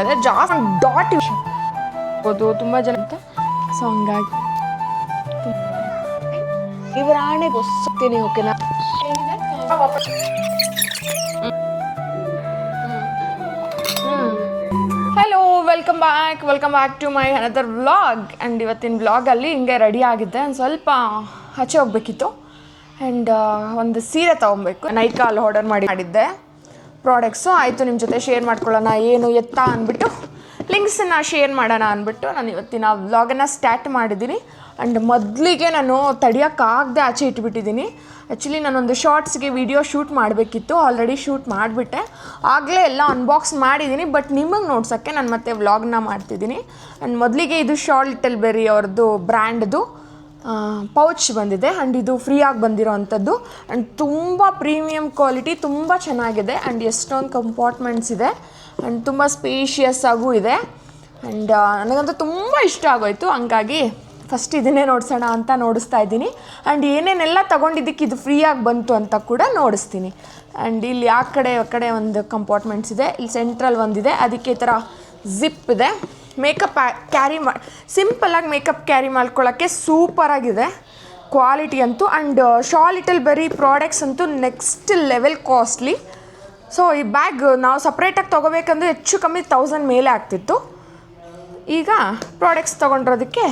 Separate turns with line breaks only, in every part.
ಅದೇ ಜಾಸ್ತಿ ಡಾಟ್ ಓದು ತುಂಬ ಜನ ಅಂತ ಸೊ ಹಂಗಾಗಿ ಇವರಾಣೆಗೆ ಹೊಸ್ತೀನಿ ಓಕೆನಾ hello welcome back welcome back to my another vlog and ಇವತ್ತಿನ ವ್ಲಾಗಲ್ಲಿ ಹಿಂಗೆ ರೆಡಿ ಆಗಿದ್ದೆ. ಒಂದು ಸ್ವಲ್ಪ ಆಚೆ ಹೋಗ್ಬೇಕಿತ್ತು. ಆ್ಯಂಡ್ ಒಂದು ಸೀರೆ ತೊಗೊಬೇಕು. ನೈಕಾಲ್ ಆರ್ಡರ್ ಮಾಡಿ ಮಾಡಿದ್ದೆ. ಪ್ರಾಡಕ್ಟ್ಸು ಆಯಿತು ನಿಮ್ಮ ಜೊತೆ ಶೇರ್ ಮಾಡ್ಕೊಳ್ಳೋಣ. ಏನು ಎತ್ತ ಅಂದ್ಬಿಟ್ಟು ಲಿಂಕ್ಸನ್ನು ಶೇರ್ ಮಾಡೋಣ ಅಂದ್ಬಿಟ್ಟು ನಾನು ಇವತ್ತಿನ ವ್ಲಾಗನ್ನು ಸ್ಟಾರ್ಟ್ ಮಾಡಿದ್ದೀನಿ. ಆ್ಯಂಡ್ ಮೊದಲಿಗೆ ನಾನು ತಡಿಯೋಕ್ಕಾಗದೆ ಆಚೆ ಇಟ್ಬಿಟ್ಟಿದ್ದೀನಿ. ಆ್ಯಕ್ಚುಲಿ ನಾನೊಂದು ಶಾರ್ಟ್ಸ್ಗೆ ವಿಡಿಯೋ ಶೂಟ್ ಮಾಡಬೇಕಿತ್ತು. ಆಲ್ರೆಡಿ ಶೂಟ್ ಮಾಡಿಬಿಟ್ಟೆ. ಆಗಲೇ ಎಲ್ಲ ಅನ್ಬಾಕ್ಸ್ ಮಾಡಿದ್ದೀನಿ. ಬಟ್ ನಿಮಗೆ ನೋಡ್ಸೋಕ್ಕೆ ನಾನು ಮತ್ತೆ ವ್ಲಾಗ್ನ ಮಾಡ್ತಿದ್ದೀನಿ. ಆ್ಯಂಡ್ ಮೊದಲಿಗೆ ಇದು ಶಾರ್ಟ್ ಲಿಟಲ್ ಅವ್ರದ್ದು ಬ್ರ್ಯಾಂಡ್ದು ಪೌಚ್ ಬಂದಿದೆ ಆ್ಯಂಡ್ ಇದು ಫ್ರೀಯಾಗಿ ಬಂದಿರೋ ಅಂಥದ್ದು. ಆ್ಯಂಡ್ ತುಂಬ ಪ್ರೀಮಿಯಮ್ ಕ್ವಾಲಿಟಿ ತುಂಬ ಚೆನ್ನಾಗಿದೆ. ಆ್ಯಂಡ್ ಎಷ್ಟೊಂದು ಕಂಪಾರ್ಟ್ಮೆಂಟ್ಸ್ ಇದೆ. ಆ್ಯಂಡ್ ತುಂಬ ಸ್ಪೇಷಿಯಸ್ ಆಗೂ ಇದೆ. ಆ್ಯಂಡ್ ನನಗಂತೂ ತುಂಬ ಇಷ್ಟ ಆಗೋಯಿತು. ಹಂಗಾಗಿ ಫಸ್ಟ್ ಇದನ್ನೇ ನೋಡ್ಸೋಣ ಅಂತ ನೋಡಿಸ್ತಾ ಇದ್ದೀನಿ. ಆ್ಯಂಡ್ ಏನೇನೆಲ್ಲ ತೊಗೊಂಡಿದ್ದಕ್ಕೆ ಇದು ಫ್ರೀಯಾಗಿ ಬಂತು ಅಂತ ಕೂಡ ನೋಡಿಸ್ತೀನಿ. ಆ್ಯಂಡ್ ಇಲ್ಲಿ ಆ ಕಡೆ ಆ ಕಡೆ ಒಂದು ಕಂಪಾರ್ಟ್ಮೆಂಟ್ಸ್ ಇದೆ. ಇಲ್ಲಿ ಸೆಂಟ್ರಲ್ ಒಂದಿದೆ. ಅದಕ್ಕೆ ಈ ಥರ ಜಿಪ್ ಇದೆ. ಮೇಕಪ್ ಕ್ಯಾರಿ ಮಾ ಸಿಂಪಲ್ಲಾಗಿ ಮೇಕಪ್ ಕ್ಯಾರಿ ಮಾಡ್ಕೊಳ್ಳೋಕ್ಕೆ ಸೂಪರಾಗಿದೆ ಕ್ವಾಲಿಟಿ ಅಂತೂ and shall little berry products ಅಂತೂ ನೆಕ್ಸ್ಟ್ ಲೆವೆಲ್ ಕಾಸ್ಟ್ಲಿ ಸೊ ಈ ಬ್ಯಾಗ್ ನಾವು ಸಪ್ರೇಟಾಗಿ ತೊಗೋಬೇಕಂದ್ರೆ ಹೆಚ್ಚು ಕಮ್ಮಿ ತೌಸಂಡ್ ಮೇಲೆ ಆಗ್ತಿತ್ತು. ಈಗ ಪ್ರಾಡಕ್ಟ್ಸ್ ತೊಗೊಂಡಿರೋದಕ್ಕೆ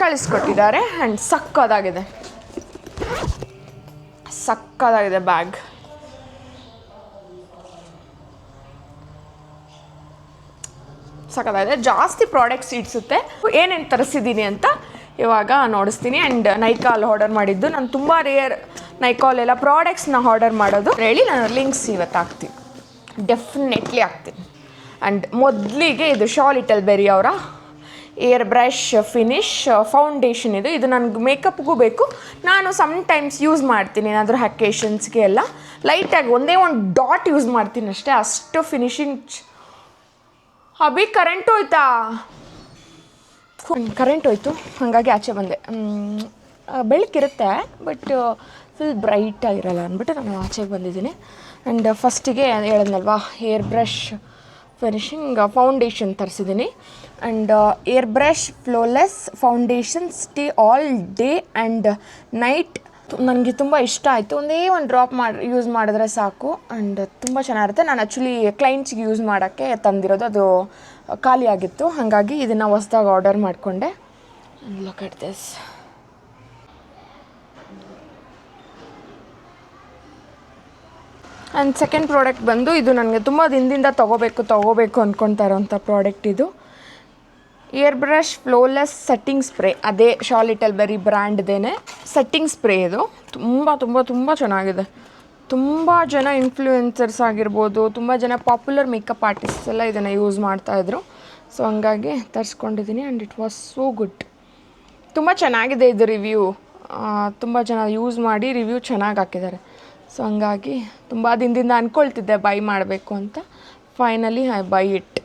ಕಳಿಸ್ಕೊಟ್ಟಿದ್ದಾರೆ ಆ್ಯಂಡ್ ಸಕ್ಕದಾಗಿದೆ. ಸಕ್ಕದಾಗಿದೆ ಬ್ಯಾಗ್ ಸಕ್ಕದಾಗಿದೆ ಜಾಸ್ತಿ ಪ್ರಾಡಕ್ಟ್ಸ್ ಇಡ್ಸುತ್ತೆ. ಏನೇನು ತರಿಸಿದ್ದೀನಿ ಅಂತ ಇವಾಗ ನೋಡಿಸ್ತೀನಿ. ಆ್ಯಂಡ್ ನೈಕಾಲ್ ಆರ್ಡರ್ ಮಾಡಿದ್ದು. ನಾನು ತುಂಬ ರೇರ್ ನೈಕಾಲ್ ಎಲ್ಲ ಪ್ರಾಡಕ್ಟ್ಸ್ನ ಆರ್ಡರ್ ಮಾಡೋದು. ಹೇಳಿ ನಾನು ಲಿಂಕ್ಸ್ ಇವತ್ತು ಹಾಕ್ತೀನಿ. ಡೆಫಿನೆಟ್ಲಿ ಹಾಕ್ತೀನಿ. ಆ್ಯಂಡ್ ಮೊದಲಿಗೆ ಇದು ಶಾಲಿಟಲ್ ಬೆರಿ ಅವರ ಏರ್ ಬ್ರಷ್ ಫಿನಿಶ್ ಫೌಂಡೇಶನ್ ಇದು. ಇದು ನನಗೆ ಮೇಕಪ್ಗೂ ಬೇಕು. ನಾನು ಸಮ್ಟೈಮ್ಸ್ ಯೂಸ್ ಮಾಡ್ತೀನಿ. ಏನಾದರೂ ಹ್ಯಾಕೇಶನ್ಸ್ಗೆ ಎಲ್ಲ. ಲೈಟಾಗಿ ಒಂದೇ ಒಂದು ಡಾಟ್ ಯೂಸ್ ಮಾಡ್ತೀನಿ ಅಷ್ಟೇ. ಅಷ್ಟು ಫಿನಿಶಿಂಗ್ ಅಭಿ ಕರೆಂಟ್ ಹೋಯ್ತಾ? ಕರೆಂಟ್ ಹೋಯ್ತು. ಹಾಗಾಗಿ ಆಚೆ ಬಂದೆ. ಬೆಳಕಿರುತ್ತೆ ಬಟ್ ಫುಲ್ ಬ್ರೈಟ್ ಆಗಿರಲ್ಲ ಅಂದ್ಬಿಟ್ಟು ನಾನು ಆಚೆಗೆ ಬಂದಿದ್ದೀನಿ. ಆ್ಯಂಡ್ ಫಸ್ಟಿಗೆ ಹೇಳಿದ್ನಲ್ವಾ hair brush finishing foundation ತರಿಸಿದ್ದೀನಿ. And air brush flawless foundation stay all day and night ನನಗೆ ತುಂಬ ಇಷ್ಟ ಆಯಿತು. ಒಂದೇ ಒಂದು ಡ್ರಾಪ್ ಮಾಡಿ ಯೂಸ್ ಮಾಡಿದ್ರೆ ಸಾಕು. ಆ್ಯಂಡ್ ತುಂಬ ಚೆನ್ನಾಗಿರುತ್ತೆ. ನಾನು ಆ್ಯಕ್ಚುಲಿ ಕ್ಲೈಂಟ್ಸ್ಗೆ ಯೂಸ್ ಮಾಡೋಕ್ಕೆ ತಂದಿರೋದು. ಅದು ಖಾಲಿಯಾಗಿತ್ತು ಹಾಗಾಗಿ ಇದನ್ನು ಹೊಸ್ದಾಗಿ ಆರ್ಡರ್ ಮಾಡಿಕೊಂಡೆ. Look at this and second product ಬಂದು, ಇದು ನನಗೆ ತುಂಬ ದಿನದಿಂದ ತೊಗೋಬೇಕು ತೊಗೋಬೇಕು ಅಂದ್ಕೊತಾ ಇರೋಂಥ ಪ್ರಾಡಕ್ಟ್ ಇದು. Air brush flawless setting spray, ಅದೇ ಶಾಲಿಟಲ್ ಬೆರಿ ಬ್ರ್ಯಾಂಡ್ದೇನೆ ಸೆಟ್ಟಿಂಗ್ ಸ್ಪ್ರೇ ಇದು. ತುಂಬ ತುಂಬ ತುಂಬ ಚೆನ್ನಾಗಿದೆ. ತುಂಬ ಜನ ಇನ್ಫ್ಲೂಯೆನ್ಸರ್ಸ್ ಆಗಿರ್ಬೋದು, ತುಂಬ ಜನ ಪಾಪ್ಯುಲರ್ ಮೇಕಪ್ ಆರ್ಟಿಸ್ಟ್ಸ್ ಎಲ್ಲ ಇದನ್ನು ಯೂಸ್ ಮಾಡ್ತಾಯಿದ್ರು ಸೊ, ಹಂಗಾಗಿ ತರಿಸ್ಕೊಂಡಿದ್ದೀನಿ and it was so good ತುಂಬ ಚೆನ್ನಾಗಿದೆ ಇದು ರಿವ್ಯೂ. ತುಂಬ ಜನ ಯೂಸ್ ಮಾಡಿ ರಿವ್ಯೂ ಚೆನ್ನಾಗಿ ಹಾಕಿದ್ದಾರೆ. ಸೊ, ಹಂಗಾಗಿ ತುಂಬ ದಿನದಿಂದ ಅಂದ್ಕೊಳ್ತಿದ್ದೆ ಬೈ ಮಾಡಬೇಕು ಅಂತ. Finally, I buy it.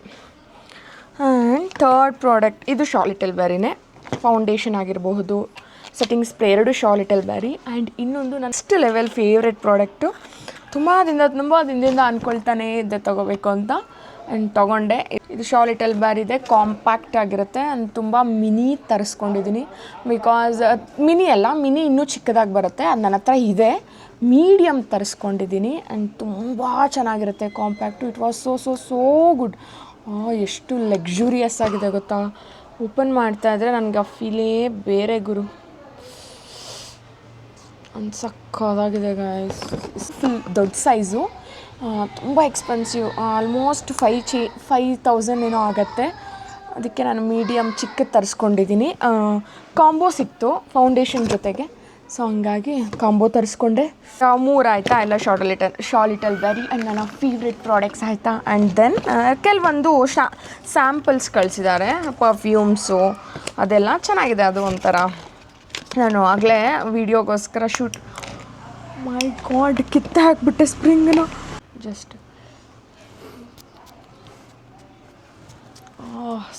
And third product ಇದು ಶಾಲಿಟಲ್ ಬ್ಯಾರಿನೇ ಫೌಂಡೇಶನ್ ಆಗಿರಬಹುದು ಸೆಟ್ಟಿಂಗ್ ಸ್ಪ್ರೇ ಎರಡು ಶಾಲಿಟಲ್ ಬ್ಯಾರಿ ಆ್ಯಂಡ್ ಇನ್ನೊಂದು ನೆಕ್ಸ್ಟ್ ಲೆವೆಲ್ ಫೇವ್ರೆಟ್ ಪ್ರಾಡಕ್ಟು ತುಂಬ ದಿನದ ತುಂಬ ದಿನದಿಂದ ಅಂದ್ಕೊಳ್ತಾನೆ ಇದೆ ತೊಗೋಬೇಕು ಅಂತ. ಆ್ಯಂಡ್ ತೊಗೊಂಡೆ. ಇದು ಶಾಲಿಟಲ್ ಬ್ಯಾರಿದೆ ಕಾಂಪ್ಯಾಕ್ಟ್ ಆಗಿರುತ್ತೆ. ಆ್ಯಂಡ್ ತುಂಬ ಮಿನಿ ತರಿಸ್ಕೊಂಡಿದ್ದೀನಿ ಬಿಕಾಸ್ ಮಿನಿ ಅಲ್ಲ ಮಿನಿ ಇನ್ನೂ ಚಿಕ್ಕದಾಗಿ ಬರುತ್ತೆ. ಅದು ನನ್ನ ಹತ್ರ ಇದೆ. ಮೀಡಿಯಮ್ ತರಿಸ್ಕೊಂಡಿದ್ದೀನಿ ಆ್ಯಂಡ್ ತುಂಬ ಚೆನ್ನಾಗಿರುತ್ತೆ compact it was so so so good ಎಷ್ಟು ಲಕ್ಸುರಿಯಸ್ ಆಗಿದೆ ಗೊತ್ತಾ? ಓಪನ್ ಮಾಡ್ತಾ ಇದ್ರೆ ನನಗೆ ಆ ಫೀಲೇ ಬೇರೆ ಗುರು. ಒಂದು ಸಕ್ಕದಾಗಿದೆ ಗಾಯ್ಸ್ ಫುಲ್ ದೊಡ್ಡ ಸೈಜು ತುಂಬ ಎಕ್ಸ್ಪೆನ್ಸಿವ್ ಆಲ್ಮೋಸ್ಟ್ ಫೈ ಚಿ ಫೈ ತೌಸಂಡ್ ಏನೋ ಆಗುತ್ತೆ. ಅದಕ್ಕೆ ನಾನು ಮೀಡಿಯಮ್ ಚಿಕ್ಕದು ತರಿಸ್ಕೊಂಡಿದ್ದೀನಿ ಕಾಂಬೋ ಸಿಕ್ತು ಫೌಂಡೇಶನ್ ಜೊತೆಗೆ. ಸೊ ಹಂಗಾಗಿ ಕಾಂಬೋ ತರಿಸ್ಕೊಂಡೆ. ಮೂರು ಆಯಿತಾ? ಎಲ್ಲ short little shall little berry and ನನ್ನ ಫೇವ್ರೆಟ್ ಪ್ರಾಡಕ್ಟ್ಸ್ ಆಯಿತಾ? ಆ್ಯಂಡ್ ದೆನ್ ಕೆಲವೊಂದು ಶಾ ಸ್ಯಾಂಪಲ್ಸ್ ಕಳಿಸಿದ್ದಾರೆ ಪರ್ಫ್ಯೂಮ್ಸು ಅದೆಲ್ಲ ಚೆನ್ನಾಗಿದೆ. ಅದು ಒಂಥರ ನಾನು ಆಗಲೇ ವೀಡಿಯೋಗೋಸ್ಕರ ಶೂಟ್ ಮೈ ಗಾಡ್ ಕಿತ್ತ ಹಾಕ್ಬಿಟ್ಟೆ ಸ್ಪ್ರಿಂಗನ್ನು ಜಸ್ಟ್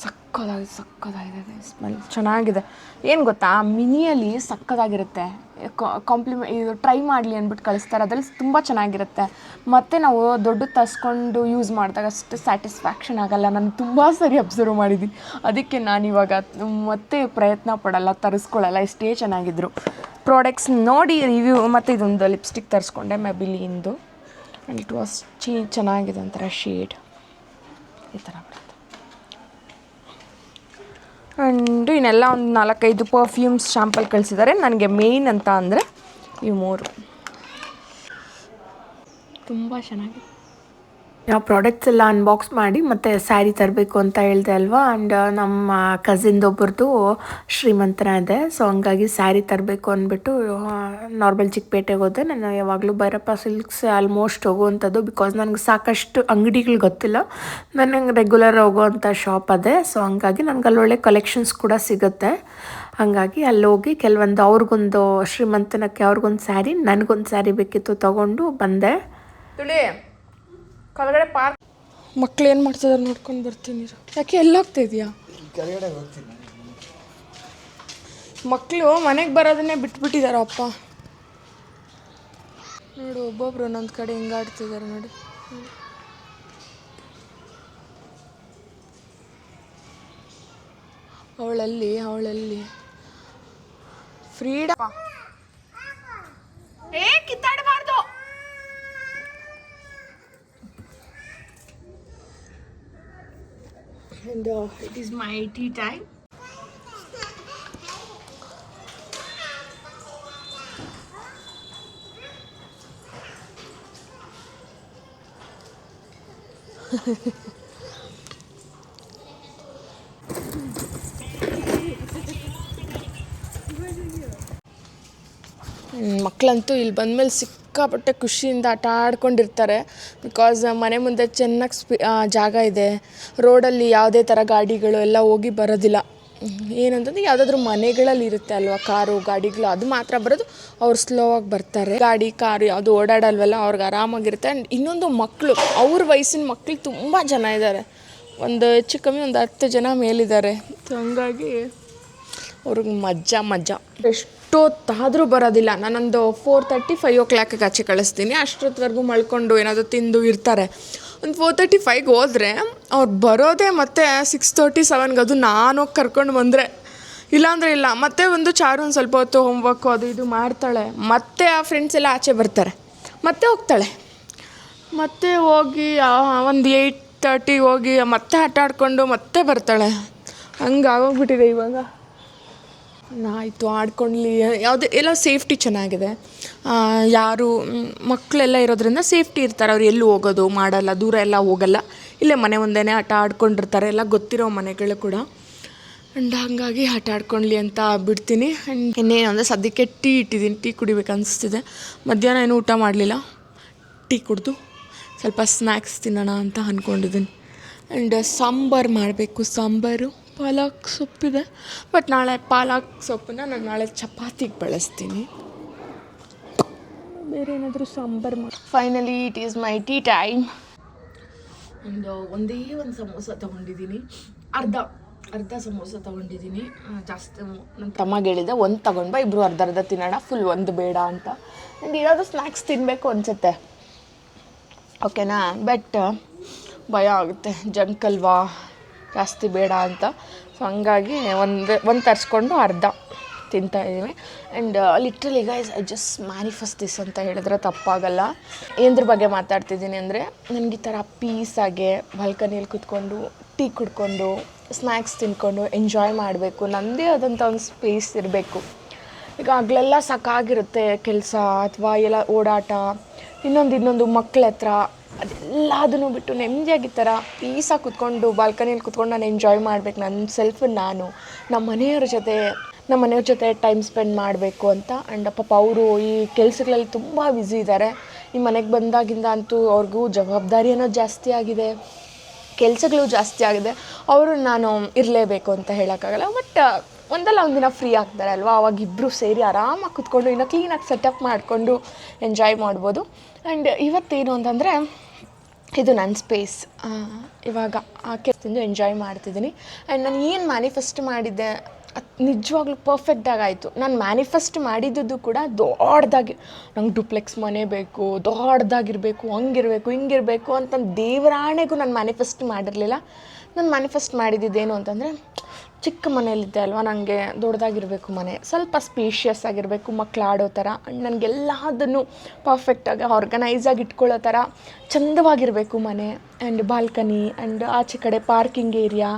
ಸಕ್ಕ ಸಕ್ಕದಾಗಿದೆ ಸಕ್ಕದಾಗಿದೆ ಸ್ಮೆಲ್ ಚೆನ್ನಾಗಿದೆ. ಏನು ಗೊತ್ತಾ? ಮಿನಿಯಲ್ಲಿ ಸಕ್ಕದಾಗಿರುತ್ತೆ. ಕಾಂಪ್ಲಿಮೆ ಇದು ಟ್ರೈ ಮಾಡಲಿ ಅಂದ್ಬಿಟ್ಟು ಕಳಿಸ್ತಾರೆ. ಅದರಲ್ಲಿ ತುಂಬ ಚೆನ್ನಾಗಿರುತ್ತೆ. ಮತ್ತು ನಾವು ದೊಡ್ಡ ತರಿಸ್ಕೊಂಡು ಯೂಸ್ ಮಾಡಿದಾಗ ಅಷ್ಟು ಸ್ಯಾಟಿಸ್ಫ್ಯಾಕ್ಷನ್ ಆಗಲ್ಲ. ನಾನು ತುಂಬ ಸರಿ ಅಬ್ಸರ್ವ್ ಮಾಡಿದ್ದೀನಿ. ಅದಕ್ಕೆ ನಾನು ಇವಾಗ ಮತ್ತೆ ಪ್ರಯತ್ನ ಪಡಲ್ಲ, ತರಿಸ್ಕೊಳ್ಳಲ್ಲ. ಎಷ್ಟೇ ಚೆನ್ನಾಗಿದ್ರು. ಪ್ರಾಡಕ್ಟ್ಸ್ ನೋಡಿ ರಿವ್ಯೂ ಮತ್ತು ಇದೊಂದು ಲಿಪ್ಸ್ಟಿಕ್ ತರಿಸ್ಕೊಂಡೆ ಮೆಬಿಲಿಂದು ಆ್ಯಂಡ್ ಇಟ್ ವಾಸ್ ಚೀ, ಚೆನ್ನಾಗಿದೆ ಒಂಥರ ಶೇಡ್ ಈ ಥರ ಆ್ಯಂಡ್ ಇನ್ನೆಲ್ಲ ಒಂದು ನಾಲ್ಕೈದು ಪರ್ಫ್ಯೂಮ್ಸ್ ಶ್ಯಾಂಪಲ್ ಕಳಿಸಿದ್ದಾರೆ ನನಗೆ ಮೇಯ್ನ್ ಅಂತ ಅಂದರೆ ಇವು ಮೂರು. ತುಂಬ ಚೆನ್ನಾಗಿದೆ
ನಾವು ಪ್ರಾಡಕ್ಟ್ಸ್ ಎಲ್ಲ ಅನ್ಬಾಕ್ಸ್ ಮಾಡಿ ಮತ್ತು ಸ್ಯಾರಿ ತರಬೇಕು ಅಂತ ಹೇಳಿದೆ ಅಲ್ವಾ? ಆ್ಯಂಡ್ ನಮ್ಮ ಕಸಿನ್ದೊಬ್ಬರದು ಶ್ರೀಮಂತನ ಇದೆ. ಸೊ ಹಂಗಾಗಿ ಸ್ಯಾರಿ ತರಬೇಕು ಅಂದ್ಬಿಟ್ಟು ನಾರ್ಮಲ್ ಚಿಕ್ಕಪೇಟೆಗೆ ಹೋದೆ. ನಾನು ಯಾವಾಗಲೂ ಬೈರಪ್ಪ ಸಿಲ್ಕ್ಸ್ ಆಲ್ಮೋಸ್ಟ್ ಹೋಗುವಂಥದ್ದು ಬಿಕಾಸ್ ನನಗೆ ಸಾಕಷ್ಟು ಅಂಗಡಿಗಳು ಗೊತ್ತಿಲ್ಲ. ನನಗೆ ರೆಗ್ಯುಲರ್ ಹೋಗುವಂಥ ಶಾಪ್ ಅದೇ. ಸೊ ಹಂಗಾಗಿ ನನಗೆ ಅಲ್ಲೊಳ್ಳೆ ಕಲೆಕ್ಷನ್ಸ್ ಕೂಡ ಸಿಗುತ್ತೆ. ಹಾಗಾಗಿ ಅಲ್ಲಿ ಹೋಗಿ ಕೆಲವೊಂದು ಅವ್ರಿಗೊಂದು ಶ್ರೀಮಂತನಕ್ಕೆ ಅವ್ರಿಗೊಂದು ಸ್ಯಾರಿ ನನಗೊಂದು ಸ್ಯಾರಿ ಬೇಕಿತ್ತು ತೊಗೊಂಡು ಬಂದೆ.
ತುಳಿ ಕೆಳಗಡೆ ಪಾರ್ಕ್ ಮಕ್ಳು ಏನು ಮಾಡ್ತಿದಾರೆ ನೋಡ್ಕೊಂಡು ಬರ್ತೀನಿ. ಇರು. ಯಾಕೆ ಎಲ್ಲ ಹೋಗ್ತಾ ಇದೆಯಾ? ಮಕ್ಕಳು ಮನೆಗೆ ಬರೋದನ್ನೇ ಬಿಟ್ಬಿಟ್ಟಿದ್ದಾರೆ ಅಪ್ಪ. ನೋಡು ಒಬ್ಬೊಬ್ರು ಒಂದೊಂದು ಕಡೆ ಹಿಂಗೆ ಆಡ್ತಿದ್ದಾರೆ ನೋಡಿ. ಅವಳಲ್ಲಿ ಅವಳಲ್ಲಿ. ಫ್ರೀಡಮ್ ಏ ಕಿತ್ತಾಡಬಾರ್ದು and uh, it is my tea time. ಮಕ್ಕಳಂತೂ ಇಲ್ಲಿ ಬಂದಮೇಲೆ ಸಿಕ್ಕಾಪಟ್ಟೆ ಖುಷಿಯಿಂದ ಆಟ ಆಡ್ಕೊಂಡಿರ್ತಾರೆ. ಬಿಕಾಸ್ ಮನೆ ಮುಂದೆ ಚೆನ್ನಾಗಿ ಸ್ಪಿ ಜಾಗ ಇದೆ. ರೋಡಲ್ಲಿ ಯಾವುದೇ ಥರ ಗಾಡಿಗಳು ಎಲ್ಲ ಹೋಗಿ ಬರೋದಿಲ್ಲ. ಏನಂತಂದ್ರೆ ಯಾವುದಾದ್ರೂ ಮನೆಗಳಲ್ಲಿ ಇರುತ್ತೆ ಅಲ್ವಾ ಕಾರು, ಗಾಡಿಗಳು, ಅದು ಮಾತ್ರ ಬರೋದು ಅವ್ರು ಸ್ಲೋ ಆಗಿ ಬರ್ತಾರೆ. ಗಾಡಿ, ಕಾರು ಯಾವುದು ಓಡಾಡಲ್ವಲ್ಲ ಅವ್ರಿಗೆ ಆರಾಮಾಗಿರುತ್ತೆ. ಆ್ಯಂಡ್ ಇನ್ನೊಂದು ಮಕ್ಕಳು ಅವ್ರ ವಯಸ್ಸಿನ ಮಕ್ಕಳು ತುಂಬ ಜನ ಇದ್ದಾರೆ. ಒಂದು ಹೆಚ್ಚು ಕಮ್ಮಿ ಒಂದು ಹತ್ತು ಜನ ಮೇಲಿದ್ದಾರೆ. ಸೊ ಹಂಗಾಗಿ ಅವ್ರಿಗೆ ಮಜಾ ಮಜ್ಜಾ ಎಷ್ಟೊತ್ತಾದರೂ ಬರೋದಿಲ್ಲ. ನಾನೊಂದು ಫೋರ್ ತರ್ಟಿ ಫೈವ್ ಓ ಕ್ಲಾಕಿಗೆ ಆಚೆ ಕಳಿಸ್ತೀನಿ. ಅಷ್ಟೊತ್ತವರೆಗೂ ಮಲ್ಕೊಂಡು ಏನಾದರೂ ತಿಂದು ಇರ್ತಾರೆ. ಒಂದು ಫೋರ್ ತರ್ಟಿ ಫೈವ್ಗೆ ಹೋದರೆ ಅವ್ರು ಬರೋದೇ ಮತ್ತೆ ಸಿಕ್ಸ್ ತರ್ಟಿ ಸೆವೆನ್ಗೆ ಅದು ನಾನು ಕರ್ಕೊಂಡು ಬಂದರೆ. ಇಲ್ಲಾಂದರೆ ಇಲ್ಲ. ಮತ್ತೆ ಒಂದು ಚಾರು ಒಂದು ಸ್ವಲ್ಪ ಹೊತ್ತು ಹೋಮ್ವರ್ಕು ಅದು ಇದು ಮಾಡ್ತಾಳೆ. ಮತ್ತೆ ಆ ಫ್ರೆಂಡ್ಸ್ ಎಲ್ಲ ಆಚೆ ಬರ್ತಾರೆ. ಮತ್ತೆ ಹೋಗ್ತಾಳೆ. ಮತ್ತೆ ಹೋಗಿ ಒಂದು ಏಯ್ಟ್ ತರ್ಟಿ ಹೋಗಿ ಮತ್ತೆ ಆಟ ಆಡ್ಕೊಂಡು ಮತ್ತೆ ಬರ್ತಾಳೆ. ಹಂಗೆ ಆಗೋಗ್ಬಿಟ್ಟಿದೆ ಇವಾಗ. ಆಯಿತು, ಆಡ್ಕೊಳ್ಳಿ. ಯಾವುದೇ, ಎಲ್ಲ ಸೇಫ್ಟಿ ಚೆನ್ನಾಗಿದೆ. ಯಾರು ಮಕ್ಕಳೆಲ್ಲ ಇರೋದ್ರಿಂದ ಸೇಫ್ಟಿ ಇರ್ತಾರೆ. ಅವ್ರು ಎಲ್ಲೂ ಹೋಗೋದು, ಮಾಡಲ್ಲ, ದೂರ ಎಲ್ಲ ಹೋಗಲ್ಲ. ಇಲ್ಲೇ ಮನೆ ಮುಂದೆನೇ ಆಟ ಆಡ್ಕೊಂಡಿರ್ತಾರೆ. ಎಲ್ಲ ಗೊತ್ತಿರೋ ಮನೆಗಳು ಕೂಡ. ಆ್ಯಂಡ್ ಹಾಗಾಗಿ ಆಟ ಆಡ್ಕೊಳ್ಳಿ ಅಂತ ಬಿಡ್ತೀನಿ. ಆ್ಯಂಡ್ ಇನ್ನೇನು ಅಂದರೆ ಸದ್ಯಕ್ಕೆ ಟೀ ಇಟ್ಟಿದ್ದೀನಿ. ಟೀ ಕುಡಿಬೇಕು ಅನಿಸ್ತಿದೆ. ಮಧ್ಯಾಹ್ನ ಏನು ಊಟ ಮಾಡಲಿಲ್ಲ. ಟೀ ಕುಡಿದು ಸ್ವಲ್ಪ ಸ್ನ್ಯಾಕ್ಸ್ ತಿನ್ನೋಣ ಅಂತ ಅಂದ್ಕೊಂಡಿದ್ದೀನಿ ಆ್ಯಂಡ್ ಸಾಂಬಾರು ಮಾಡಬೇಕು. ಸಾಂಬಾರು. ಪಾಲಕ್ ಸೊಪ್ಪಿದೆ. ಬಟ್ ನಾಳೆ ಪಾಲಕ್ ಸೊಪ್ಪನ್ನ ನಾನು ನಾಳೆ ಚಪಾತಿಗೆ ಬಳಸ್ತೀನಿ. ಬೇರೆ ಏನಾದರೂ ಸಾಂಬಾರು ಮಾಡಿ finally it is my tea time ಒಂದು, ಒಂದೇ ಒಂದು ಸಮೋಸ ತೊಗೊಂಡಿದ್ದೀನಿ ಅರ್ಧ ಅರ್ಧ ಸಮೋಸ ತೊಗೊಂಡಿದ್ದೀನಿ ಜಾಸ್ತಿ ನನ್ನ ತಮ್ಮಗೆ ಹೇಳಿದೆ, ಒಂದು ತೊಗೊಂಡ್ಬ ಇಬ್ಬರು ಅರ್ಧ ಅರ್ಧ ತಿನ್ನೋಣ. ಫುಲ್ ಒಂದು ಬೇಡ ಅಂತ. ಆ್ಯಂಡ್ ಏನಾದರೂ ಸ್ನ್ಯಾಕ್ಸ್ ತಿನ್ನಬೇಕು ಅನಿಸುತ್ತೆ. ಓಕೆನಾ ಬಟ್ ಭಯ ಆಗುತ್ತೆ. ಜಂಕ್ ಅಲ್ವಾ ಜಾಸ್ತಿ ಬೇಡ ಅಂತ. ಸೊ ಹಂಗಾಗಿ ಒಂದು ಒಂದು ತರಿಸ್ಕೊಂಡು ಅರ್ಧ ತಿಂತಾ ಇದ್ದೀವಿ and literally guys I just manifest this ಅಂತ ಹೇಳಿದ್ರೆ ತಪ್ಪಾಗಲ್ಲ. ಏನ್ದ್ರ ಬಗ್ಗೆ ಮಾತಾಡ್ತಿದ್ದೀನಿ ಅಂದರೆ, ನನಗೆ ಈ ಥರ ಪೀಸಾಗೆ ಬಾಲ್ಕನಿಯಲ್ಲಿ ಕುತ್ಕೊಂಡು ಟೀ ಕುಡ್ಕೊಂಡು ಸ್ನ್ಯಾಕ್ಸ್ ತಿನ್ಕೊಂಡು ಎಂಜಾಯ್ ಮಾಡಬೇಕು. ನನ್ನದೇ ಆದಂಥ ಒಂದು ಸ್ಪೇಸ್ ಇರಬೇಕು. ಈಗ ಆಗಲೆಲ್ಲ ಸಾಕಾಗಿರುತ್ತೆ ಕೆಲಸ ಅಥವಾ ಎಲ್ಲ ಓಡಾಟ. ಇನ್ನೊಂದು ಇನ್ನೊಂದು ಮಕ್ಳ ಹತ್ರ ಅದೆಲ್ಲದನ್ನು ಬಿಟ್ಟು ನೆಮ್ಮದಿಯಾಗಿ ಥರ ಪೀಸಾಗಿ ಕುತ್ಕೊಂಡು ಬಾಲ್ಕನಿಯಲ್ಲಿ ಕುತ್ಕೊಂಡು ನಾನು ಎಂಜಾಯ್ ಮಾಡ್ಬೇಕು ನನ್ನ ಸೆಲ್ಫ್ ನಾನು. ನಮ್ಮ ಮನೆಯವ್ರ ಜೊತೆ ನಮ್ಮ ಮನೆಯವ್ರ ಜೊತೆ ಟೈಮ್ ಸ್ಪೆಂಡ್ ಮಾಡಬೇಕು ಅಂತ. ಆ್ಯಂಡ್ ಪಾಪ ಅವರು ಈ ಕೆಲಸಗಳಲ್ಲಿ ತುಂಬ ಬ್ಯುಸಿ ಇದ್ದಾರೆ ಈ ಮನೆಗೆ ಬಂದಾಗಿಂದ ಅಂತೂ ಅವ್ರಿಗೂ ಜವಾಬ್ದಾರಿ ಅನ್ನೋದು ಜಾಸ್ತಿ ಆಗಿದೆ. ಕೆಲಸಗಳು ಜಾಸ್ತಿ ಆಗಿದೆ. ಅವರು ನಾನು ಇರಲೇಬೇಕು ಅಂತ ಹೇಳೋಕ್ಕಾಗಲ್ಲ. ಬಟ್ ಒಂದಲ್ಲ ಒಂದಿನ ಫ್ರೀ ಆಗ್ತಾರೆ ಅಲ್ವಾ? ಅವಾಗ ಇಬ್ಬರು ಸೇರಿ ಆರಾಮಾಗಿ ಕುತ್ಕೊಂಡು ಇನ್ನೂ ಕ್ಲೀನಾಗಿ ಸೆಟಪ್ ಮಾಡಿಕೊಂಡು ಎಂಜಾಯ್ ಮಾಡ್ಬೋದು. ಆ್ಯಂಡ್ ಇವತ್ತೇನು ಅಂತಂದರೆ ಇದು ನನ್ನ ಸ್ಪೇಸ್ ಇವಾಗ ಆ ಎಂಜಾಯ್ ಮಾಡ್ತಿದ್ದೀನಿ. ಆ್ಯಂಡ್ ನಾನು ಏನು ಮ್ಯಾನಿಫೆಸ್ಟ್ ಮಾಡಿದ್ದೆ ನಿಜವಾಗ್ಲೂ ಪರ್ಫೆಕ್ಟಾಗಿ ಆಯಿತು ನಾನು ಮ್ಯಾನಿಫೆಸ್ಟ್ ಮಾಡಿದ್ದು ಕೂಡ ದೊಡ್ಡದಾಗಿ, ನಂಗೆ ಡುಪ್ಲೆಕ್ಸ್ ಮನೆ ಬೇಕು, ದೊಡ್ಡದಾಗಿರಬೇಕು, ಹಂಗಿರಬೇಕು, ಹಿಂಗಿರಬೇಕು ಅಂತ ದೇವರಾಣೆಗೂ ನಾನು ಮ್ಯಾನಿಫೆಸ್ಟ್ ಮಾಡಿರಲಿಲ್ಲ. ನಾನು ಮ್ಯಾನಿಫೆಸ್ಟ್ ಮಾಡಿದ್ದೇನು ಅಂತಂದರೆ ಚಿಕ್ಕ ಮನೆಯಲ್ಲಿದ್ದೆ ಅಲ್ವಾ? ನನಗೆ ದೊಡ್ಡದಾಗಿರಬೇಕು ಮನೆ. ಸ್ವಲ್ಪ ಸ್ಪೇಷಿಯಸ್ ಆಗಿರಬೇಕು, ಮಕ್ಳು ಆಡೋ ಥರ. ಆ್ಯಂಡ್ ನನಗೆಲ್ಲದನ್ನು ಪರ್ಫೆಕ್ಟಾಗಿ ಆರ್ಗನೈಸಾಗಿ ಇಟ್ಕೊಳ್ಳೋ ಥರ ಚಂದವಾಗಿರಬೇಕು ಮನೆ ಆ್ಯಂಡ್ ಬಾಲ್ಕನಿ ಆ್ಯಂಡ್ ಆಚೆ ಕಡೆ ಪಾರ್ಕಿಂಗ್ ಏರಿಯಾ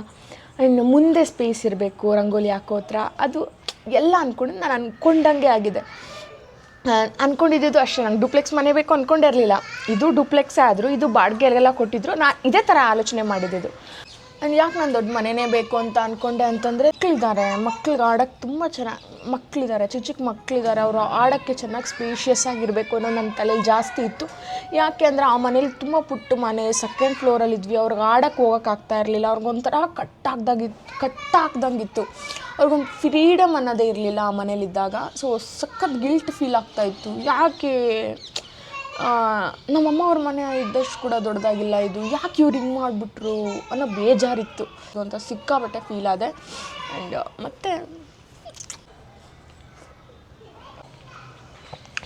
ಆ್ಯಂಡ್ ಮುಂದೆ ಸ್ಪೇಸ್ ಇರಬೇಕು ರಂಗೋಲಿ ಹಾಕೋ ಹತ್ರ. ಅದು ಎಲ್ಲ ಅಂದ್ಕೊಂಡು ನಾನು ಅಂದ್ಕೊಂಡಂಗೆ ಆಗಿದೆ. ಅಂದ್ಕೊಂಡಿದ್ದು ಅಷ್ಟೇ. ನಂಗೆ ಡುಪ್ಲೆಕ್ಸ್ ಮನೆ ಬೇಕು ಅಂದ್ಕೊಂಡಿರಲಿಲ್ಲ ಇದು ಡುಪ್ಲೆಕ್ಸೇ ಆದರೂ, ಇದು ಬಾಡಿಗೆಗೆಲ್ಲ ಕೊಟ್ಟಿದ್ರು. ನಾನು ಇದೇ ಥರ ಆಲೋಚನೆ ಮಾಡಿದ್ದು ಆ್ಯಂಡ್ ಯಾಕೆ ನಾನು ದೊಡ್ಡ ಮನೆಯೇ ಬೇಕು ಅಂತ ಅಂದ್ಕೊಂಡೆ ಅಂತಂದರೆ ಮಕ್ಕಳಿದ್ದಾರೆ ಮಕ್ಳಿಗೆ ಆಡೋಕ್ಕೆ ತುಂಬ ಚೆನ್ನಾಗಿ ಮಕ್ಕಳಿದ್ದಾರೆ ಚಿಕ್ಕ ಚಿಕ್ಕ ಮಕ್ಕಳಿದ್ದಾರೆ ಅವರು ಆಡೋಕ್ಕೆ ಚೆನ್ನಾಗಿ ಸ್ಪೇಷಿಯಸ್ ಆಗಿರಬೇಕು ಅನ್ನೋ ನನ್ನ ತಲೆಯಲ್ಲಿ ಜಾಸ್ತಿ ಇತ್ತು. ಯಾಕೆ ಅಂದರೆ ಆ ಮನೇಲಿ ತುಂಬ ಪುಟ್ಟ ಮನೆ ಸೆಕೆಂಡ್ ಫ್ಲೋರಲ್ಲಿ ಇದ್ವಿ, ಅವ್ರಿಗೆ ಆಡೋಕ್ಕೆ ಹೋಗೋಕ್ಕಾಗ್ತಾ ಇರಲಿಲ್ಲ ಅವ್ರಿಗೊಂಥರ ಕಟ್ಟಾಗ್ದಾಗಿತ್ತು ಕಟ್ಟಾಕ್ದಂಗಿತ್ತು ಅವ್ರಿಗೊಂದು ಫ್ರೀಡಮ್ ಅನ್ನೋದೇ ಇರಲಿಲ್ಲ ಆ ಮನೇಲಿದ್ದಾಗ ಸೊ ಸಖತ್ ಗಿಲ್ಟ್ ಫೀಲ್ ಆಗ್ತಾಯಿತ್ತು ಯಾಕೆ ನಮ್ಮಮ್ಮ ಅವ್ರ ಮನೆ ಇದ್ದಷ್ಟು ಕೂಡ ದೊಡ್ಡದಾಗಿಲ್ಲ ಇದು. ಯಾಕೆ ಇವ್ರು ಹಿಂಗೆ ಮಾಡಿಬಿಟ್ರು ಅನ್ನೋ ಬೇಜಾರಿತ್ತು. ಅಂತ ಸಿಕ್ಕಾಪಟ್ಟೆ ಫೀಲ್ ಆದೆ. ಆ್ಯಂಡ್ ಮತ್ತು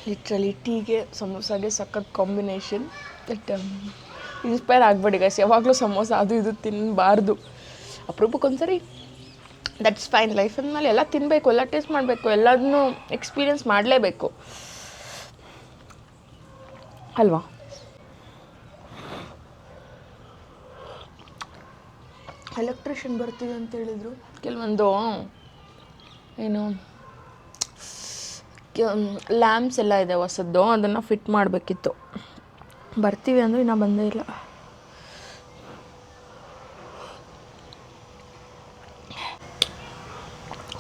ಲಿಟ್ರಲಿ ಟೀಗೆ, ಸಮೋಸಾಗೆ ಸಖತ್ ಕಾಂಬಿನೇಷನ್ ಬಟ್ ಇನ್ಸ್ಪೈರ್ ಆಗಬೇಡಿ ಗೈಸ್ ಯಾವಾಗಲೂ ಸಮೋಸ ಅದು ಇದು ತಿನ್ನಬಾರ್ದು ಅಪರೂಪಕ್ಕೊಂದ್ಸರಿ ದಟ್ಸ್ ಫೈನ್ ಲೈಫ್ ಅಂದಮೇಲೆ ಎಲ್ಲ ತಿನ್ನಬೇಕು ಎಲ್ಲ ಟೇಸ್ಟ್ ಮಾಡಬೇಕು ಎಲ್ಲದನ್ನೂ ಎಕ್ಸ್ಪೀರಿಯನ್ಸ್ ಮಾಡಲೇಬೇಕು. ಅಲ್ವಾ? ಎಲೆಕ್ಟ್ರಿಷಿಯನ್ ಬರ್ತೀವಿ ಅಂತ ಹೇಳಿದರು. ಕೆಲವೊಂದು ಏನು ಲ್ಯಾಂಪ್ಸ್ ಎಲ್ಲ ಇದೆ ಹೊಸದ್ದು ಅದನ್ನು ಫಿಟ್ ಮಾಡಬೇಕಿತ್ತು. ಬರ್ತೀವಿ ಅಂದರೆ ಇನ್ನೂ ಬಂದೇ ಇಲ್ಲ.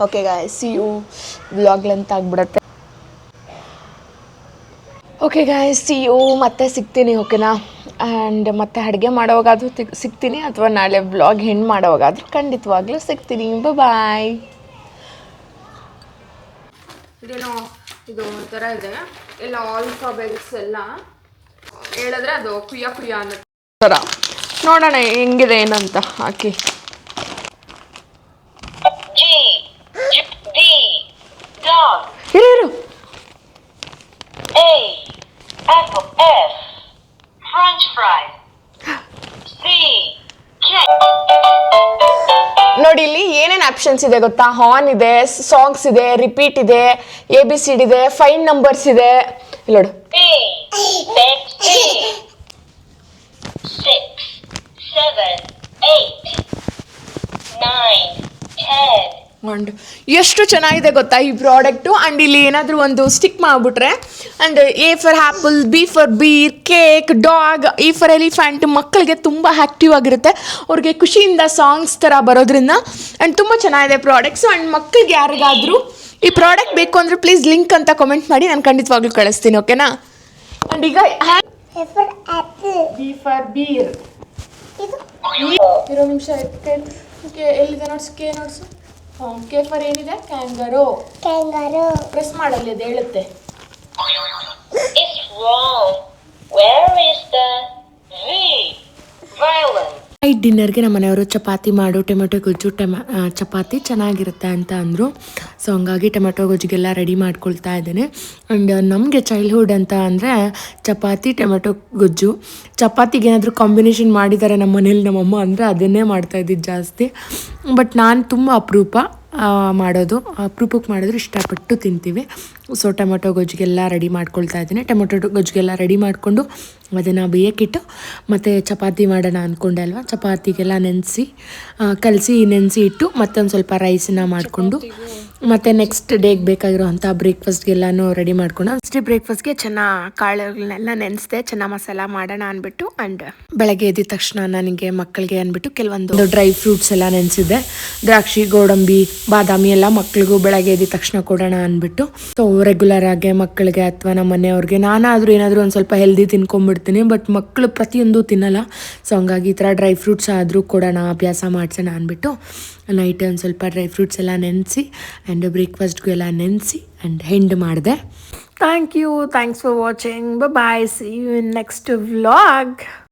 Okay guy see you vlog length ಆಗಿಬಿಡತ್ತೆ. ಓಕೆ ಗಾಯ್ಸ್ ಸಿ ಯು ಮತ್ತೆ ಸಿಗ್ತೀನಿ ಓಕೆನಾ ಆ್ಯಂಡ್ ಮತ್ತೆ ಅಡುಗೆ ಮಾಡೋವಾಗಾದರೂ ಸಿಗ್ತೀನಿ ಅಥವಾ ನಾಳೆ ಬ್ಲಾಗ್ ಹೆಣ್ಣು ಮಾಡೋವಾಗಾದರೂ ಖಂಡಿತವಾಗ್ಲೂ ಸಿಗ್ತೀನಿ. ಬಾಯ್ ಇದೇನೋ ಇದು ಒಂಥರ ಇದೆ. ಎಲ್ಲ ಆಲ್ಫಾಬೆಟ್ಸ್ ಎಲ್ಲ ಹೇಳಿದ್ರೆ ಅದು ಕುಯ್ಯ ಕುಯ್ಯ ಅನ್ನೋ ಥರ ನೋಡೋಣ ಹೆಂಗಿದೆ ಏನಂತ ಹಾಕಿ.
Apple. F, French fries. C.
ನೋಡಿ ಇಲ್ಲಿ ಏನೇನು ಆಪ್ಷನ್ಸ್ ಇದೆ ಗೊತ್ತಾ ಹಾನ್ ಇದೆ ಸಾಂಗ್ಸ್ ಇದೆ ರಿಪೀಟ್ ಇದೆ ಎ ಬಿ ಸಿ ಡಿ ಇದೆ ಫೈನ್ ನಂಬರ್ಸ್ ಇದೆ ನೋಡು
bed C. Six, seven,
and ಎಷ್ಟು ಚೆನ್ನಾಗಿದೆ ಗೊತ್ತಾ ಈ ಪ್ರಾಡಕ್ಟು ಆ್ಯಂಡ್ ಇಲ್ಲಿ ಏನಾದರೂ ಒಂದು ಸ್ಟಿಕ್ ಮಾಡಿಬಿಟ್ರೆ and A for apple B for bear cake dog E for elephant ಮಕ್ಕಳಿಗೆ ತುಂಬ ಆ್ಯಕ್ಟಿವ್ ಆಗಿರುತ್ತೆ. ಅವ್ರಿಗೆ ಖುಷಿಯಿಂದ ಸಾಂಗ್ಸ್ ಥರ ಬರೋದ್ರಿಂದ. ಆ್ಯಂಡ್ ತುಂಬ ಚೆನ್ನಾಗಿದೆ ಪ್ರಾಡಕ್ಟ್ಸು ಆ್ಯಂಡ್ ಮಕ್ಕಳಿಗೆ ಯಾರಿಗಾದರೂ ಈ ಪ್ರಾಡಕ್ಟ್ ಬೇಕು ಅಂದರೆ ಪ್ಲೀಸ್ ಲಿಂಕ್ ಅಂತ ಕಮೆಂಟ್ ಮಾಡಿ ನಾನು ಖಂಡಿತವಾಗ್ಲೂ ಕಳಿಸ್ತೀನಿ ಓಕೆನಾ ಆ್ಯಂಡ್ ಈಗ ಬಿ ಫಾರ್ ಬೀರ್ ಇರೋ ನಿಮಿಷ ಎಲ್ಲಿದೆ ನೋಡ್ಸು ಕೆ ನೋಡ್ಸು ಕಾಂಗರ್ ಫಾರಿ ಏನಿದೆ? ಕ್ಯಾಂಗರೋ.
ಕ್ಯಾಂಗರೋ.
ಪ್ರೆಸ್ ಮಾಡಲಿ ಅಂತ ಹೇಳುತ್ತೆ.
Is where where is the v violin
night ಡಿನ್ನರ್ಗೆ ನಮ್ಮ ಮನೆಯವರು ಚಪಾತಿ ಮಾಡು, ಟೊಮೆಟೊ ಗೊಜ್ಜು, ಟಮ ಚಪಾತಿ ಚೆನ್ನಾಗಿರುತ್ತೆ ಅಂತ ಅಂದರು. ಸೊ ಹಂಗಾಗಿ ಟೊಮೆಟೊ ಗೊಜ್ಜಿಗೆಲ್ಲ ರೆಡಿ ಮಾಡ್ಕೊಳ್ತಾ ಇದ್ದೇನೆ. ಆ್ಯಂಡ್ ನಮಗೆ ಚೈಲ್ಡ್ಹುಡ್ ಅಂತ ಅಂದರೆ ಚಪಾತಿ, ಟೊಮೆಟೊ ಗೊಜ್ಜು. ಚಪಾತಿಗೆ ಏನಾದರೂ ಕಾಂಬಿನೇಷನ್ ಮಾಡಿದ್ದಾರೆ ನಮ್ಮ ಮನೇಲಿ ನಮ್ಮಮ್ಮ ಅಂದರೆ ಅದನ್ನೇ ಮಾಡ್ತಾ ಇದ್ದಿದ್ದು ಜಾಸ್ತಿ. ಬಟ್ ನಾನು ತುಂಬ ಅಪರೂಪ. ಮಾಡೋದು. ಅಪ್ರೂಪಕ್ಕೆ ಮಾಡಿದ್ರೆ ಇಷ್ಟಪಟ್ಟು ತಿಂತೀವಿ. ಸೊ ಟೊಮೊಟೊ ಗೊಜ್ಜಿಗೆಲ್ಲ ರೆಡಿ ಮಾಡ್ಕೊಳ್ತಾ ಇದ್ದೀನಿ. ಟೊಮೊಟೊ ಗೊಜ್ಜಿಗೆಲ್ಲ ರೆಡಿ ಮಾಡಿಕೊಂಡು ಅದನ್ನು ಬೇಯಕ್ಕಿಟ್ಟು ಮತ್ತು ಚಪಾತಿ ಮಾಡೋಣ ಅಂದ್ಕೊಂಡೆ ಅಲ್ವಾ? ಚಪಾತಿಗೆಲ್ಲ ನೆನೆಸಿ ಕಲಸಿ ನೆನೆಸಿ ಇಟ್ಟು ಮತ್ತೊಂದು ಸ್ವಲ್ಪ ರೈಸನ್ನ ಮಾಡಿಕೊಂಡು ಮತ್ತು ನೆಕ್ಸ್ಟ್ ಡೇಗೆ ಬೇಕಾಗಿರೋವಂಥ ಬ್ರೇಕ್ಫಾಸ್ಟ್ಗೆಲ್ಲನೂ ರೆಡಿ ಮಾಡ್ಕೊಂಡು ನೆಕ್ಸ್ಟ್ ಬ್ರೇಕ್ಫಾಸ್ಟ್ಗೆ ಚೆನ್ನಾಗಿ ಕಾಳುಗಳನ್ನೆಲ್ಲ ನೆನೆಸಿದೆ ಚೆನ್ನಾಗಿ ಮಸಾಲ ಮಾಡೋಣ ಅಂದ್ಬಿಟ್ಟು ಆ್ಯಂಡ್ ಬೆಳಗ್ಗೆ ಎದ್ದ ತಕ್ಷಣ ನನಗೆ ಮಕ್ಕಳಿಗೆ ಅಂದ್ಬಿಟ್ಟು ಕೆಲವೊಂದು ಡ್ರೈ ಫ್ರೂಟ್ಸ್ ಎಲ್ಲ ನೆನೆಸಿದ್ದೆ. ದ್ರಾಕ್ಷಿ ಗೋಡಂಬಿ ಬಾದಾಮಿ ಎಲ್ಲ ಮಕ್ಳಿಗೂ ಬೆಳಗ್ಗೆ ಎದ್ದ ತಕ್ಷಣ ಕೊಡೋಣ ಅಂದ್ಬಿಟ್ಟು. ಸೊ ರೆಗ್ಯುಲರ್ ಆಗಿ ಮಕ್ಕಳಿಗೆ ಅಥವಾ ನಮ್ಮ ಮನೆಯವ್ರಿಗೆ ನಾನಾದರೂ ಏನಾದರೂ ಒಂದು ಸ್ವಲ್ಪ ಹೆಲ್ದಿ ತಿನ್ಕೊಂಡ್ಬಿಡ್ತೀನಿ ಬಟ್ ಮಕ್ಕಳು ಪ್ರತಿಯೊಂದು ತಿನ್ನಲ್ಲ. ಸೊ ಹಂಗಾಗಿ ಈ ಥರ ಡ್ರೈ ಫ್ರೂಟ್ಸ್ ಆದರೂ ಕೊಡೋಣ ಅಭ್ಯಾಸ ಮಾಡಿಸೋಣ ಅಂದ್ಬಿಟ್ಟು ನೈಟ್ ಒಂದು ಸ್ವಲ್ಪ ಡ್ರೈ ಫ್ರೂಟ್ಸ್ ಎಲ್ಲ ನೆನೆಸಿ ಆ್ಯಂಡ್ ಬ್ರೇಕ್ಫಾಸ್ಟ್ಗೂ ಎಲ್ಲ ನೆನೆಸಿ ಆ್ಯಂಡ್ ಹೆಂಡ್ ಮಾಡಿದೆ. Thank you thanks for watching bye see you in next vlog